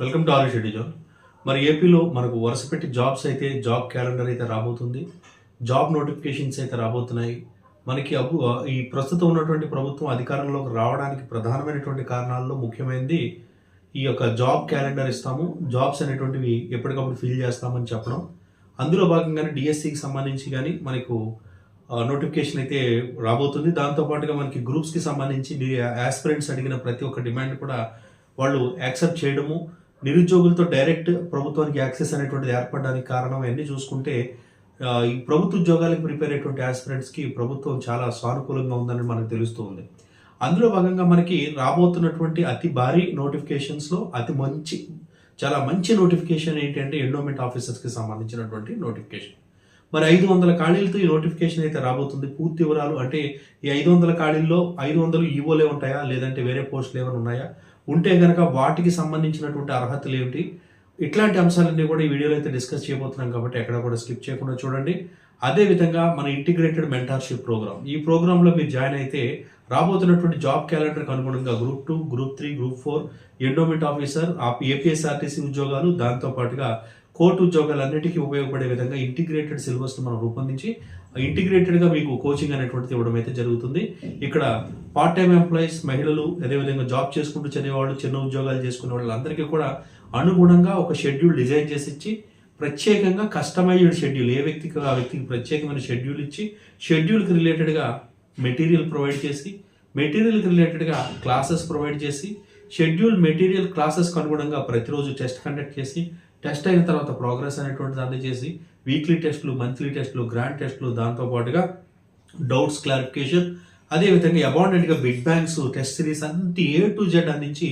Welcome to our schedule zone. మరి ఏపీలో మనకు వరుస పెట్టి జాబ్స్ అయితే జాబ్ క్యాలెండర్ అయితే రాబోతుంది. జాబ్ నోటిఫికేషన్స్ అయితే రాబోతున్నాయి. మనకి అబ్బు ఈ ప్రస్తుతం ఉన్నటువంటి ప్రభుత్వం అధికారంలోకి రావడానికి ప్రధానమైనటువంటి కారణాల్లో ముఖ్యమైనది ఈ యొక్క జాబ్ క్యాలెండర్ ఇస్తాము. జాబ్స్ అనేటువంటివి ఎప్పటికప్పుడు ఫిల్ చేస్తామని చెప్పడం. అందులో భాగంగానే డిఎస్సికి సంబంధించి కానీ మనకు నోటిఫికేషన్ అయితే రాబోతుంది. దాంతోపాటుగా మనకి గ్రూప్స్కి సంబంధించి యాస్పిరెంట్స్ అడిగిన ప్రతి ఒక్క డిమాండ్ కూడా వాళ్ళు యాక్సెప్ట్ చేయడము. నిరుద్యోగులతో డైరెక్ట్ ప్రభుత్వానికి యాక్సెస్ అనేటువంటిది ఏర్పడడానికి కారణం అన్నీ చూసుకుంటే ఈ ప్రభుత్వ ఉద్యోగాలకు ప్రిపేర్ అయ్యేటువంటి ఆస్పిరెంట్స్కి ప్రభుత్వం చాలా సానుకూలంగా ఉందని మనకు తెలుస్తుంది అందులో భాగంగా మనకి రాబోతున్నటువంటి అతి భారీ నోటిఫికేషన్స్లో అతి మంచి చాలా మంచి నోటిఫికేషన్ ఏంటంటే ఎండోమెంట్ ఆఫీసర్స్కి సంబంధించినటువంటి నోటిఫికేషన్ మరి ఐదు వందల ఖాళీలతో ఈ నోటిఫికేషన్ అయితే రాబోతుంది. పూర్తి వివరాలు అంటే ఈ ఐదు వందల ఖాళీల్లో ఐదు వందలు ఈవోలే ఉంటాయా? లేదంటే వేరే పోస్టులు ఏమైనా ఉన్నాయా? ఉంటే కనుక వాటికి సంబంధించినటువంటి అర్హతలు ఏమిటి? ఇట్లాంటి అంశాలన్నీ కూడా ఈ వీడియోలో అయితే డిస్కస్ చేయబోతున్నాం కాబట్టి ఎక్కడ కూడా స్కిప్ చేయకుండా చూడండి. అదే విధంగా మన ఇంటిగ్రేటెడ్ మెంటార్షిప్ ప్రోగ్రామ్. ఈ ప్రోగ్రాంలో మీరు జాయిన్ అయితే రాబోతున్నటువంటి జాబ్ క్యాలెండర్కి అనుగుణంగా group two group three group four endowment officer ఆ ఏపీఎస్ఆర్టీసీ ఉద్యోగాలు దాంతో పాటుగా కోర్టు ఉద్యోగాలన్నిటికీ ఉపయోగపడే విధంగా ఇంటిగ్రేటెడ్ సిలబస్ను మనం రూపొందించి ఇంటిగ్రేటెడ్గా మీకు కోచింగ్ అనేటువంటిది ఇవ్వడం అయితే జరుగుతుంది. ఇక్కడ పార్ట్ టైం ఎంప్లాయీస్ మహిళలు అదేవిధంగా జాబ్ చేసుకుంటూ చదివేవాళ్ళు చిన్న ఉద్యోగాలు చేసుకునే వాళ్ళందరికీ కూడా అనుగుణంగా ఒక షెడ్యూల్ డిజైన్ చేసి ఇచ్చి ప్రత్యేకంగా కస్టమైజ్డ్ షెడ్యూల్ ఏ వ్యక్తికి ఆ వ్యక్తికి ప్రత్యేకమైన షెడ్యూల్ ఇచ్చి షెడ్యూల్కి రిలేటెడ్గా మెటీరియల్ ప్రొవైడ్ చేసి మెటీరియల్కి రిలేటెడ్గా క్లాసెస్ ప్రొవైడ్ చేసి షెడ్యూల్ మెటీరియల్ క్లాసెస్కి అనుగుణంగా ప్రతిరోజు టెస్ట్ కండక్ట్ చేసి టెస్ట్ అయిన తర్వాత ప్రోగ్రెస్ అనేటువంటిది అందజేసి వీక్లీ టెస్ట్లు మంత్లీ టెస్ట్లు గ్రాండ్ టెస్ట్లు దాంతోపాటుగా డౌట్స్ క్లారిఫికేషన్ అదేవిధంగా అబౌండెంట్గా బిగ్ బ్యాంక్స్ టెస్ట్ సిరీస్ అన్ని ఏ టు జెడ్ అందించి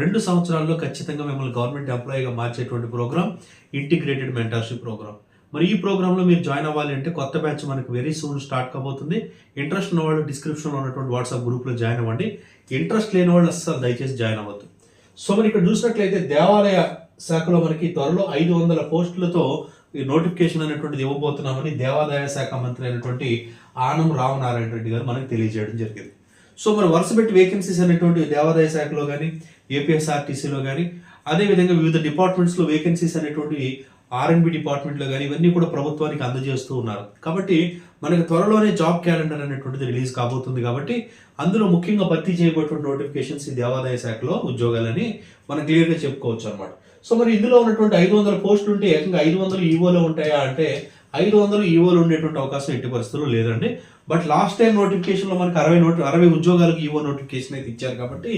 రెండు సంవత్సరాల్లో ఖచ్చితంగా మిమ్మల్ని గవర్నమెంట్ ఎంప్లాయీగా మార్చేటువంటి ప్రోగ్రామ్ ఇంటిగ్రేటెడ్ మెంటర్షిప్ ప్రోగ్రామ్ మరి ఈ ప్రోగ్రాంలో మీరు జాయిన్ అవ్వాలి అంటే కొత్త బ్యాచ్ మనకు వెరీ సూన్ స్టార్ట్ కాబోతుంది. ఇంట్రెస్ట్ ఉన్న వాళ్ళు డిస్క్రిప్షన్లో ఉన్నటువంటి వాట్సాప్ గ్రూప్లో జాయిన్ అవ్వండి. ఇంట్రెస్ట్ లేని వాళ్ళు అస్సలు దయచేసి జాయిన్ అవ్వద్దు. సో మరి ఇక్కడ చూసినట్లయితే దేవాలయ శాఖలో మనకి త్వరలో ఐదు వందల పోస్టులతో ఈ నోటిఫికేషన్ అనేటువంటిది ఇవ్వబోతున్నామని దేవాదాయ శాఖ మంత్రి అయినటువంటి ఆనం రామనారాయణ రెడ్డి గారు మనకి తెలియజేయడం జరిగింది. సో మరి వరుస పెట్టి వేకెన్సీస్ అనేటువంటి దేవాదాయ శాఖలో కానీ ఏపీఎస్ఆర్టీసీలో కానీ అదేవిధంగా వివిధ డిపార్ట్మెంట్స్లో వేకెన్సీస్ అనేటువంటి ఆర్ఎన్బి డిపార్ట్మెంట్లో కానీ ఇవన్నీ కూడా ప్రభుత్వానికి అందజేస్తూ ఉన్నారు. కాబట్టి మనకి త్వరలోనే జాబ్ క్యాలెండర్ అనేటువంటిది రిలీజ్ కాబోతుంది కాబట్టి అందులో ముఖ్యంగా భర్తీ చేయబోతున్న నోటిఫికేషన్స్ ఈ దేవాదాయ శాఖలో ఉద్యోగాలని మనం క్లియర్గా చెప్పుకోవచ్చు అనమాట సో మరి ఇందులో ఉన్నటువంటి ఐదు వందల పోస్టులు ఉంటే ఏకంగా ఐదు వందలు ఈవోలో ఉంటాయా అంటే ఐదు వందలు ఈవోలు ఉండేటువంటి అవకాశం ఎట్టి పరిస్థితుల్లో లేదండి. బట్ లాస్ట్ టైం నోటిఫికేషన్లో మనకి అరవై నోటి అరవై ఉద్యోగాలకు ఈవో నోటిఫికేషన్ అయితే ఇచ్చారు కాబట్టి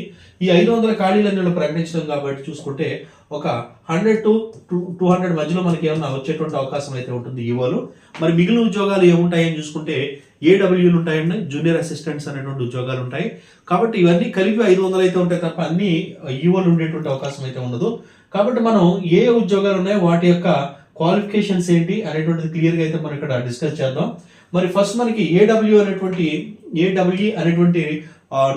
ఈ ఐదు వందల ఖాళీలను ప్రకటించడం కాబట్టి చూసుకుంటే ఒక hundred to two two hundred మధ్యలో మనకి ఏమైనా వచ్చేటువంటి అవకాశం అయితే ఉంటుంది ఈవోలు. మరి మిగిలిన ఉద్యోగాలు ఏముంటాయని చూసుకుంటే ఏడబ్ల్యూలు ఉంటాయండి జూనియర్ అసిస్టెంట్స్ అనేటువంటి ఉద్యోగాలు ఉంటాయి. కాబట్టి ఇవన్నీ కలిపి ఐదు వందలు అయితే ఉంటాయి తప్ప అన్ని ఈవోలు ఉండేటువంటి అవకాశం అయితే ఉండదు. కాబట్టి మనం ఏ ఉద్యోగాలు ఉన్నాయో వాటి యొక్క క్వాలిఫికేషన్స్ ఏంటి అనేటువంటిది క్లియర్గా అయితే మనం ఇక్కడ డిస్కస్ చేద్దాం. మరి ఫస్ట్ మనకి ఏడబ్ల్యూ అనేటువంటి ఏడబ్ల్యూ అనేటువంటి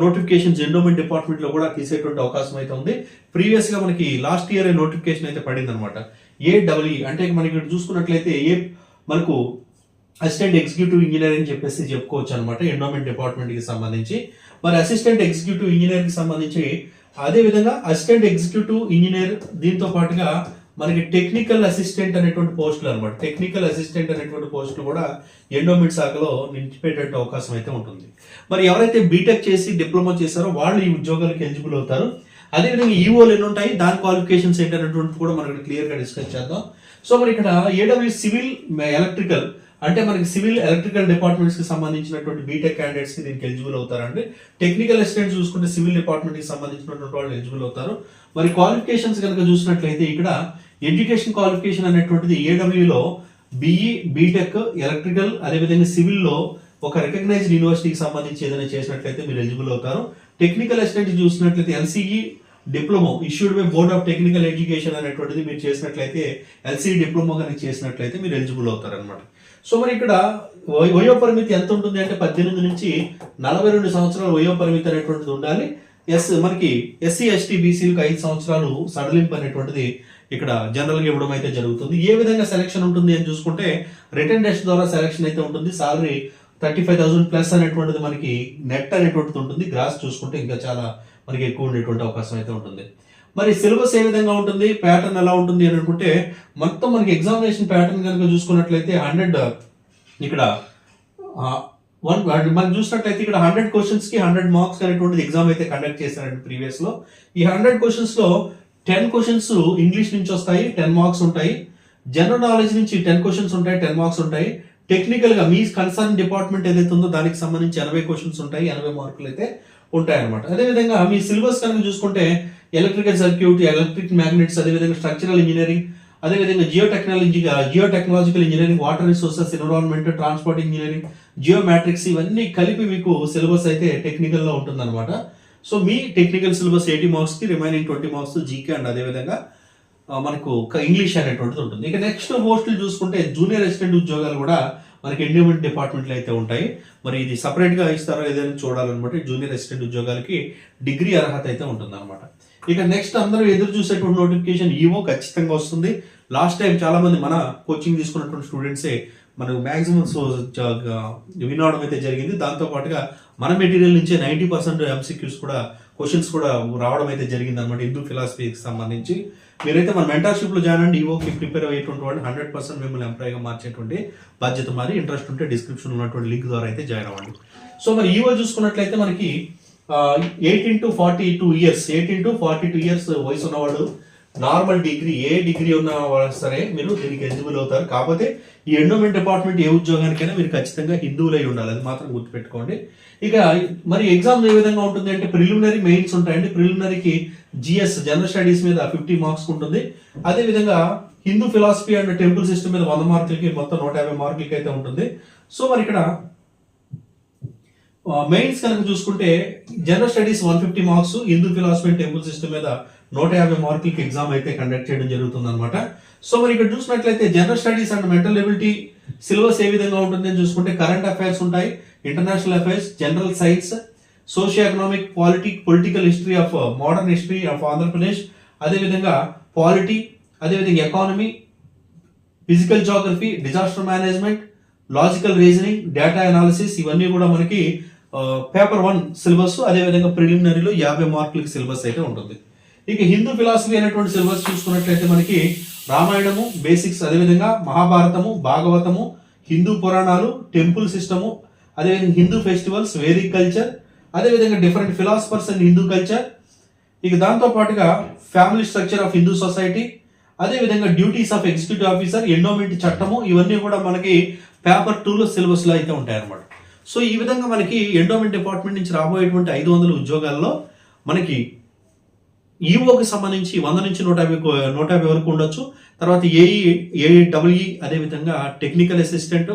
నోటిఫికేషన్స్ ఎండోమెంట్ డిపార్ట్మెంట్లో కూడా తీసేటువంటి అవకాశం అయితే ఉంది. ప్రీవియస్గా మనకి లాస్ట్ ఇయర్ నోటిఫికేషన్ అయితే పడింది అనమాట ఏడబ్ల్యూ అంటే మనకి ఇక్కడ చూసుకున్నట్లయితే ఏ మనకు అసిస్టెంట్ ఎగ్జిక్యూటివ్ ఇంజనీర్ అని చెప్పేసి చెప్పుకోవచ్చు అనమాట ఎండోమెంట్ డిపార్ట్మెంట్కి సంబంధించి. మరి అసిస్టెంట్ ఎగ్జిక్యూటివ్ ఇంజనీర్కి సంబంధించి అదే విధంగా అసిస్టెంట్ ఎగ్జిక్యూటివ్ ఇంజనీర్ దీంతో పాటుగా మనకి టెక్నికల్ అసిస్టెంట్ అనేటువంటి పోస్టులు అనమాట టెక్నికల్ అసిస్టెంట్ అనేటువంటి పోస్టులు కూడా ఎండోమెంట్ శాఖలో నిలిచిపెట్టే అవకాశం అయితే ఉంటుంది. మరి ఎవరైతే బీటెక్ చేసి డిప్లొమా చేశారో వాళ్ళు ఈ ఉద్యోగాలకు ఎలిజిబుల్ అవుతారు. అదేవిధంగా ఈఓలు ఎన్ని ఉంటాయి దాని క్వాలిఫికేషన్స్ ఏంటనేటువంటి కూడా మనం క్లియర్గా డిస్కస్ చేద్దాం. సో మరి ఇక్కడ ఏడబ్ల్యూ సివిల్ ఎలక్ట్రికల్ అంటే మనకి సివిల్ ఎలక్ట్రికల్ డిపార్ట్మెంట్స్కి సంబంధించినటువంటి బీటెక్ క్యాండిడేట్స్కి దీనికి ఎలిజిబుల్ అవుతారండి. టెక్నికల్ అసిస్టెంట్స్ చూసుకుంటే సివిల్ డిపార్ట్మెంట్కి సంబంధించినటువంటి వాళ్ళు ఎలిజిబుల్ అవుతారు. మరి క్వాలిఫికేషన్స్ కనుక చూసినట్లయితే ఇక్కడ ఎడ్యుకేషన్ క్వాలిఫికేషన్ అనేటువంటిది ఏడబ్ల్యూలో బీఈ బీటెక్ ఎలక్ట్రికల్ అదేవిధంగా సివిల్లో ఒక రికగ్నైజ్డ్ యూనివర్సిటీకి సంబంధించి ఏదైనా చేసినట్లయితే మీరు ఎలిజిబుల్ అవుతారు. టెక్నికల్ అసిస్టెంట్ చూసినట్లయితే NCE diploma issued by board of technical education అనేటువంటిది మీరు చేసినట్లయితే ఎల్సీ డిప్లొమో కనుక చేసినట్లయితే మీరు ఎలిజిబుల్ అవుతారనమాట సో మరి ఇక్కడ వయ- వయో పరిమితి ఎంత ఉంటుంది అంటే పద్దెనిమిది నుంచి నలభై రెండు సంవత్సరాల వయో పరిమితి అనేటువంటిది ఉండాలి. ఎస్ మనకి ఎస్సీ ఎస్టీ బీసీలకు ఐదు సంవత్సరాలు సడలింపు అనేటువంటిది ఇక్కడ జనరల్గా ఇవ్వడం అయితే జరుగుతుంది. ఏ విధంగా సెలక్షన్ ఉంటుంది అని చూసుకుంటే రిటర్న్ టెస్ట్ ద్వారా సెలక్షన్ అయితే ఉంటుంది. Salary thirty five thousand plus అనేటువంటిది మనకి నెట్ అనేటువంటిది ఉంటుంది. గ్రాస్ చూసుకుంటే ఇంకా చాలా మనకి ఎక్కువ ఉండేటువంటి అవకాశం అయితే ఉంటుంది. మరి సిలబస్ ఏ విధంగా ఉంటుంది? ప్యాటర్న్ ఎలా ఉంటుంది అని అనుకుంటే మొత్తం మనకి ఎగ్జామినేషన్ ప్యాటర్న్ కనుక చూసుకున్నట్లయితే హండ్రెడ్ ఇక్కడ వన్ మనం చూసినట్లయితే ఇక్కడ హండ్రెడ్ క్వశ్చన్స్కి హండ్రెడ్ మార్క్స్ అనేటువంటిది ఎగ్జామ్ అయితే కండక్ట్ చేశారండి ప్రీవియస్లో. ఈ హండ్రెడ్ క్వశ్చన్స్లో టెన్ క్వశ్చన్స్ ఇంగ్లీష్ నుంచి వస్తాయి టెన్ మార్క్స్ ఉంటాయి. జనరల్ నాలెడ్జ్ నుంచి టెన్ క్వశ్చన్స్ ఉంటాయి టెన్ మార్క్స్ ఉంటాయి. టెక్నికల్గా మీ కన్సర్న్ డిపార్ట్మెంట్ ఏదైతే ఉందో దానికి సంబంధించి ఎనభై క్వశ్చన్స్ ఉంటాయి ఎనభై మార్కులు అయితే ఉంటాయన్నమాట. అదేవిధంగా మీ సిలబస్ కనుక చూసుకుంటే ఎలక్ట్రికల్ సర్క్యూట్ ఎలక్ట్రిక్ మ్యాగ్నెట్స్ అదేవిధంగా స్ట్రక్చరల్ ఇంజనీరింగ్ అదేవిధంగా geo technology geo technological engineering water resources environment transport engineering geo matrix ఇవన్నీ కలిపి మీకు సిలబస్ అయితే టెక్నికల్లో ఉంటుందన్నమాట. సో మీ టెక్నికల్ సిలబస్ ఎయిటీ మార్క్స్కి remaining twenty marks GK and అదేవిధంగా మనకు ఒక ఇంగ్లీష్ అనేటువంటిది ఉంటుంది. ఇక నెక్స్ట్ పోస్టులు చూసుకుంటే జూనియర్ అసిస్టెంట్ ఉద్యోగాలు కూడా మనకి ఎండోమెంట్ డిపార్ట్మెంట్లు అయితే ఉంటాయి. మరి ఇది సపరేట్గా ఇస్తారో ఏదైనా చూడాలన్నమాట. జూనియర్ అసిస్టెంట్ ఉద్యోగాలకి డిగ్రీ అర్హత అయితే ఉంటుందన్నమాట. ఇక నెక్స్ట్ అందరూ ఎదురు చూసేటువంటి నోటిఫికేషన్ ఈవో ఖచ్చితంగా వస్తుంది. లాస్ట్ టైం చాలామంది మన కోచింగ్ తీసుకున్నటువంటి స్టూడెంట్సే మనకు మ్యాక్సిమం సో వినవడం అయితే జరిగింది. దాంతో పాటుగా మన మెటీరియల్ నుంచే నైంటీ పర్సెంట్ ఎంసీక్యూస్ కూడా క్వశ్చన్స్ కూడా రావడం అయితే జరిగింది అనమాట హిందూ ఫిలాసఫీకి సంబంధించి. మీరైతే మన మెంటర్షిప్లో జాయిన్ అండి ఈవోకి ప్రిపేర్ అయ్యేటువంటి వాళ్ళు హండ్రెడ్ పర్సెంట్ మిమ్మల్ని ఎంప్లాయ్గా మార్చేటువంటి బాధ్యత మరి ఇంట్రెస్ట్ ఉంటే డిస్క్రిప్షన్ ఉన్నటువంటి లింక్ ద్వారా అయితే జాయిన్ అవ్వండి. సో మరి ఈవో చూసుకున్నట్లయితే మనకి eighteen to forty two years eighteen to forty two years వయసు ఉన్నవాడు నార్మల్ డిగ్రీ ఏ డిగ్రీ ఉన్న సరే మీరు దీనికి ఎలిజిబుల్ అవుతారు. కాకపోతే ఈ ఎండోమెంట్ డిపార్ట్మెంట్ ఏ ఉద్యోగానికైనా మీరు ఖచ్చితంగా హిందువులై ఉండాలి. అది మాత్రం గుర్తుపెట్టుకోండి. ఇక మరి ఎగ్జామ్ ఏ విధంగా ఉంటుంది అంటే ప్రిలిమినరీ మెయిన్స్ ఉంటాయండి. ప్రిలిమినరీకి జిఎస్ జనరల్ స్టడీస్ మీద ఫిఫ్టీ మార్క్స్ ఉంటుంది. అదే విధంగా Hindu philosophy and temple system మీద వంద మార్కులకి మొత్తం నూట యాభై మార్కులకి అయితే ఉంటుంది. సో మరి ఇక్కడ మెయిన్స్ కనుక చూసుకుంటే general studies one fifty marks Hindu philosophy and temple system మీద నూట యాభై మార్కులకి ఎగ్జామ్ అయితే కండక్ట్ చేయడం జరుగుతుంది అనమాట సో మరి ఇక్కడ చూసినట్లయితే general studies and mental ability syllabus ఏ విధంగా ఉంటుందని చూసుకుంటే కరెంట్ అఫైర్స్ ఉంటాయి international affairs general science socio economic politic political history of uh, modern history of Andhra Pradesh అదేవిధంగా పాలిటీ అదేవిధంగా economy physical geography disaster management logical reasoning data analysis ఇవన్నీ కూడా మనకి uh, paper one syllabus అదేవిధంగా ప్రిలిమినరీలో యాభై మార్కులకి syllabus అయితే ఉంటుంది. ఇక హిందూ ఫిలాసఫీ అనేటువంటి సిలబస్ చూసుకున్నట్లయితే మనకి రామాయణము బేసిక్స్ అదేవిధంగా మహాభారతము భాగవతము హిందూ పురాణాలు టెంపుల్ సిస్టము అదేవిధంగా హిందూ ఫెస్టివల్స్ వేదిక్ కల్చర్ అదేవిధంగా different philosophers and Hindu culture ఇక దాంతో పాటుగా family structure of Hindu society అదే విధంగా duties of executive officer endowment చట్టము ఇవన్నీ కూడా మనకి పేపర్ టూలో సిలబస్లో అయితే ఉంటాయి అన్నమాట సో ఈ విధంగా మనకి ఎండోమెంట్ డిపార్ట్మెంట్ నుంచి రాబోయేటువంటి ఐదు వందల ఉద్యోగాల్లో మనకి ఈఓకి సంబంధించి వంద నుంచి నూట యాభై నూట యాభై వరకు ఉండొచ్చు. తర్వాత ఏఈ ఏఈడబ్ల్యూఈ అదేవిధంగా టెక్నికల్ అసిస్టెంట్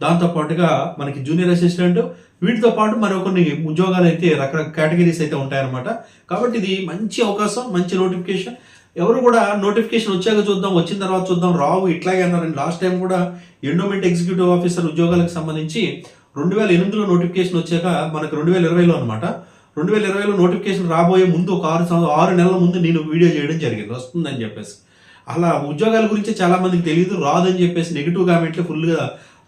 దాంతో పాటుగా మనకి జూనియర్ అసిస్టెంట్ వీటితో పాటు మరికొన్ని ఉద్యోగాలు అయితే రకరకాల కేటగిరీస్ అయితే ఉంటాయన్నమాట. కాబట్టి ఇది మంచి అవకాశం మంచి నోటిఫికేషన్. ఎవరు కూడా నోటిఫికేషన్ వచ్చాక చూద్దాం వచ్చిన తర్వాత చూద్దాం రావు ఇట్లాగే అన్నారండి. లాస్ట్ టైం కూడా ఎండోమెంట్ ఎగ్జిక్యూటివ్ ఆఫీసర్ ఉద్యోగాలకు సంబంధించి రెండు వేల ఎనిమిదిలో నోటిఫికేషన్ వచ్చాక మనకు రెండు వేల ఇరవైలో అనమాట రెండు వేల ఇరవైలో నోటిఫికేషన్ రాబోయే ముందు ఒక ఆరు సంవత్సరం ఆరు నెలల ముందు నేను వీడియో చేయడం జరిగింది. వస్తుందని చెప్పేసి. అలా ఉద్యోగాల గురించి చాలా మందికి తెలియదు రాదని చెప్పేసి నెగిటివ్ కామెంట్లు ఫుల్గా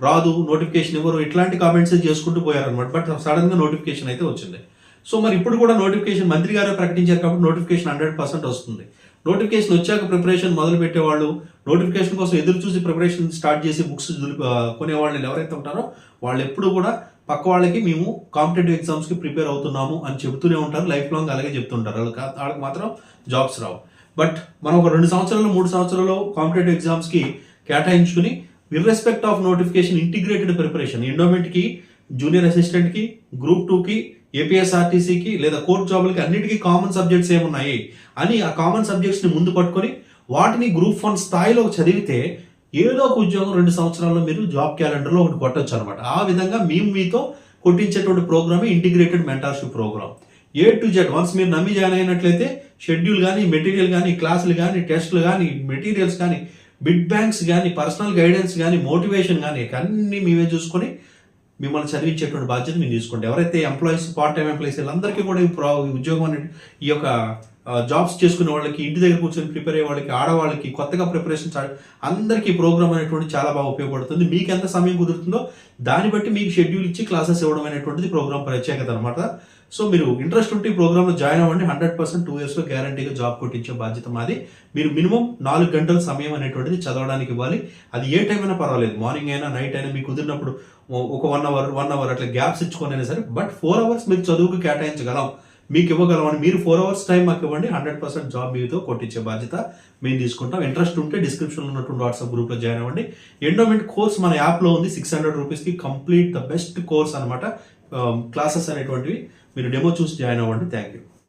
రాదు నోటిఫికేషన్ ఇవ్వరు ఇట్లాంటి కామెంట్స్ చేసుకుంటూ పోయారనమాట బట్ సడన్గా నోటిఫికేషన్ అయితే వచ్చింది. సో మరి ఇప్పుడు కూడా నోటిఫికేషన్ మంత్రి గారే ప్రకటించారు కాబట్టి నోటిఫికేషన్ హండ్రెడ్ పర్సెంట్ వస్తుంది. నోటిఫికేషన్ వచ్చాక ప్రిపరేషన్ మొదలు పెట్టేవాళ్ళు నోటిఫికేషన్ కోసం ఎదురు చూసి ప్రిపరేషన్ స్టార్ట్ చేసి బుక్స్ కొనేవాళ్ళు ఎవరైతే ఉంటారో వాళ్ళు ఎప్పుడు కూడా పక్క వాళ్ళకి మేము కాంపిటేటివ్ ఎగ్జామ్స్కి ప్రిపేర్ అవుతున్నాము అని చెబుతూనే ఉంటారు. లైఫ్ లాంగ్ అలాగే చెప్తుంటారు. వాళ్ళకి వాళ్ళకి మాత్రం జాబ్స్ రావు. బట్ మనం ఒక రెండు సంవత్సరాలు మూడు సంవత్సరాలు కాంపిటేటివ్ ఎగ్జామ్స్కి కేటాయించుకుని irrespect of notification integrated preparation ఎండోమెంట్కి junior అసిస్టెంట్కి గ్రూప్ టూకి ఏపీఎస్ఆర్టీసీకి లేదా కోర్ట్ జాబులకి అన్నిటికీ కామన్ సబ్జెక్ట్స్ ఏమున్నాయి అని ఆ కామన్ సబ్జెక్ట్స్ని ముందు పట్టుకొని వాటిని గ్రూప్ వన్ స్థాయిలో చదివితే ఏదో ఒక ఉద్యోగం రెండు సంవత్సరాల్లో మీరు జాబ్ క్యాలెండర్లో ఒకటి కొట్టచ్చు అనమాట ఆ విధంగా మేము మీతో కొట్టించేటువంటి program integrated mentorship program A to Z once మీరు నమ్మి జాయిన్ అయినట్లయితే షెడ్యూల్ కానీ మెటీరియల్ కానీ క్లాసులు కానీ టెస్టులు కానీ మెటీరియల్స్ కానీ బిడ్ బ్యాంక్స్ కానీ పర్సనల్ గైడెన్స్ కానీ మోటివేషన్ కానీ అన్నీ మేమే చూసుకొని మిమ్మల్ని చదివించేటువంటి బాధ్యత మేము తీసుకోండి ఎవరైతే ఎంప్లాయీస్ పార్ట్ టైం ఎంప్లాయీస్ వీళ్ళందరికీ కూడా ఈ ప్రా- ఈ ఉద్యోగం అనే ఈ యొక్క జాబ్స్ చేసుకునే వాళ్ళకి ఇంటి దగ్గర కూర్చొని ప్రిపేర్ అయ్యే వాళ్ళకి ఆడవాళ్ళకి కొత్తగా ప్రిపరేషన్ అందరికీ ప్రోగ్రామ్ అనేటువంటి చాలా బాగా ఉపయోగపడుతుంది. మీకు ఎంత సమయం కుదురుతుందో దాన్ని బట్టి మీకు షెడ్యూల్ ఇచ్చి క్లాసెస్ ఇవ్వడం అనేటువంటిది ప్రోగ్రామ్ ప్రత్యేకత అనమాట సో మీరు ఇంట్రెస్ట్ ఉంటే ఈ ప్రోగ్రామ్లో జాయిన్ అవ్వండి. హండ్రెడ్ పర్సెంట్ టూ ఇయర్స్లో గ్యారంటీగా జాబ్ కొట్టించే బాధ్యత మాది. మీరు మినిమం నాలుగు గంటల సమయం అనేటువంటిది చదవడానికి ఇవ్వాలి. అది ఏ టైం అయినా పర్వాలేదు. మార్నింగ్ అయినా నైట్ అయినా మీకు కుదిరినప్పుడు ఒక వన్ అవర్ వన్ అవర్ అట్లా గ్యాప్స్ ఇచ్చుకొని అయినా సరే బట్ ఫోర్ అవర్స్ మీరు చదువుకు కేటాయించగలం. మీకు ఇవ్వగలమని మీరు ఫోర్ అవర్స్ టైం మాకు ఇవ్వండి హండ్రెడ్ పర్సెంట్ జాబ్ మీతో కొట్టించే బాధ్యత మేము తీసుకుంటాం. ఇంట్రెస్ట్ ఉంటే డిస్క్రిప్షన్లో ఉన్నటువంటి వాట్సాప్ గ్రూప్లో జాయిన్ అవ్వండి. ఎండోమెంట్ కోర్స్ మన యాప్లో ఉంది సిక్స్ హండ్రెడ్ రూపీస్కి కంప్లీట్ ద బెస్ట్ కోర్స్ అనమాట క్లాసెస్ అనేటువంటివి మీరు డెమో చూసి జాయిన్ అవ్వండి. Thank you